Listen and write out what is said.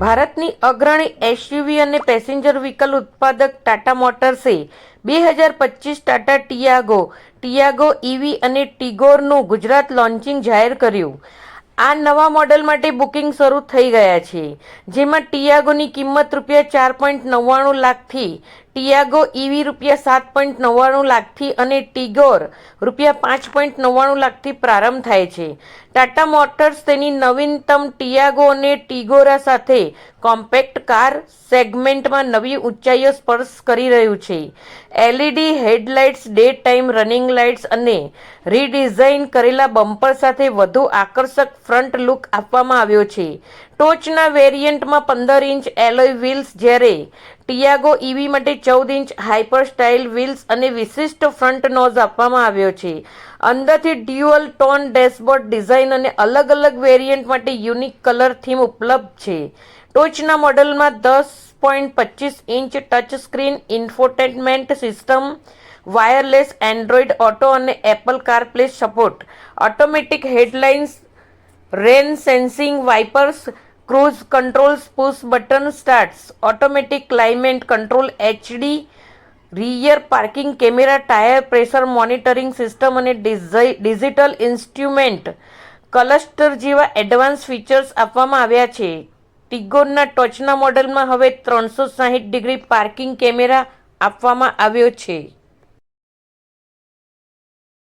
ભારતની અગ્રણી એસયુવી અને પેસેન્જર વ્હીકલ ઉત્પાદક ટાટા મોટર્સે બે હજાર પચીસ ટાટા ટિયાગો ટિયાગો ઇવી અને ટિગોરનું ગુજરાત લોન્ચિંગ જાહેર કર્યું. આ નવા મોડેલ માટે બુકિંગ શરૂ થઈ ગયા છે, જેમાં ટિયાગોની કિંમત રૂપિયા ચાર પોઈન્ટ નવ્વાણું લાખથી ટિયાગો ઇવી રૂપિયા સાત પોઈન્ટ નવ્વાણું લાખથી અને ટિગોર રૂપિયા પાંચ પોઈન્ટ નવ્વાણું લાખથી પ્રારંભ થાય છે. ટાટા મોટર્સ તેની નવીનતમ ટિયાગો અને ટિગોરા સાથે કોમ્પેક્ટ કાર સેગમેન્ટમાં નવી ઊંચાઈઓ સ્પર્શ કરી રહ્યું છે. LED headlights, day time running lights અને રીડિઝાઇન કરેલા બમ્પર સાથે વધુ આકર્ષક ફ્રન્ટ લુક આપવામાં આવ્યો છે. ટોચના વેરિયન્ટમાં પંદર ઇંચ એલોય વ્હીલ્સ જ્યારે ટિયાગો ઇવી માટે ચૌદ ઇંચ હાઇપર સ્ટાઇલ વ્હીલ્સ અને વિશિષ્ટ ફ્રન્ટ નોઝ આપવામાં આવ્યો છે. અંદરથી ડ્યુઅલ ટોન ડેશબોર્ડ ડિઝાઇન અને અલગ અલગ વેરિયન્ટ માટે યુનિક કલર થીમ ઉપલબ્ધ છે. ટોચના મોડલમાં દસ પોઈન્ટ પચીસ inch touch screen, infotainment system, wireless Android Auto અને Apple CarPlay support, automatic headlines, rain sensing wipers cruise controls, push button, starts, automatic climate control, HD, rear parking camera, tyre pressure monitoring system અને digital instrument. Cluster જેવા advance features આપવામાં આવ્યા છે. ટિગોરના ટોચના મોડલમાં હવે ત્રણસો સાહીઠ ડિગ્રી પાર્કિંગ કેમેરા આપવામાં આવ્યો છે.